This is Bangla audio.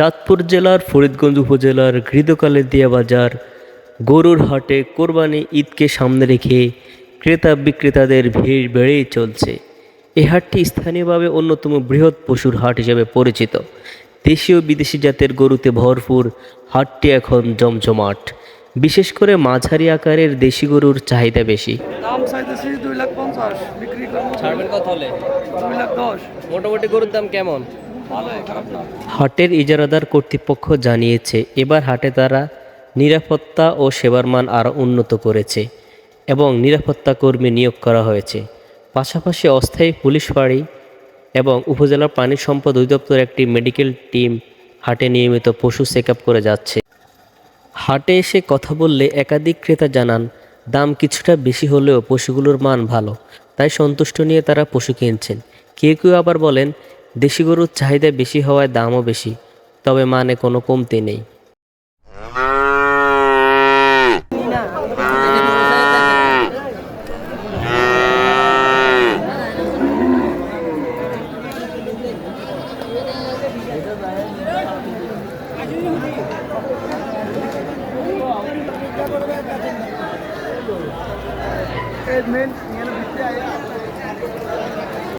চাঁদপুর জেলার ফরিদগঞ্জ উপজেলার ঘৃতকালেদিয়া বাজার গরুর হাটে কোরবানি ঈদকে সামনে রেখে ক্রেতা বিক্রেতাদের ভিড় বেড়েই চলছে। এই হাটটি স্থানীয়ভাবে অন্যতম বৃহৎ পশুর হাট হিসেবে পরিচিত। দেশীয় বিদেশি জাতের গরুতে ভরপুর হাটটি এখন জমজমাট। বিশেষ করে মাঝারি আকারের দেশি গরুর চাহিদা বেশি। দাম চাইতেছি দুই লাখ পঞ্চাশ বিক্রি করব ছাড়বেন কত হলে? দুই লাখ দশ। মোটামুটি গরুর দাম কেমন? হাটের ইজারাদার কর্তৃপক্ষ জানিয়েছে, এবার হাটে তারা নিরাপত্তা ও সেবার মান আরও উন্নত করেছে এবং নিরাপত্তা কর্মী নিয়োগ করা হয়েছে। পাশাপাশি অস্থায়ী পুলিশ ফাঁড়ি এবং উপজেলার পানি সম্পদ অধিদপ্তর একটি মেডিকেল টিম হাটে নিয়মিত পশু চেক করে যাচ্ছে। হাটে এসে কথা বললে একাধিক ক্রেতা জানান, দাম কিছুটা বেশি হলেও পশুগুলোর মান ভালো। তাই সন্তুষ্ট নিয়ে তারা পশু কিনছেন। কেউ কেউ আবার বলেন দেশি গরুর চাহিদা বেশি হওয়ায় দামও বেশি তবে মানে কোনো কমতি নেই।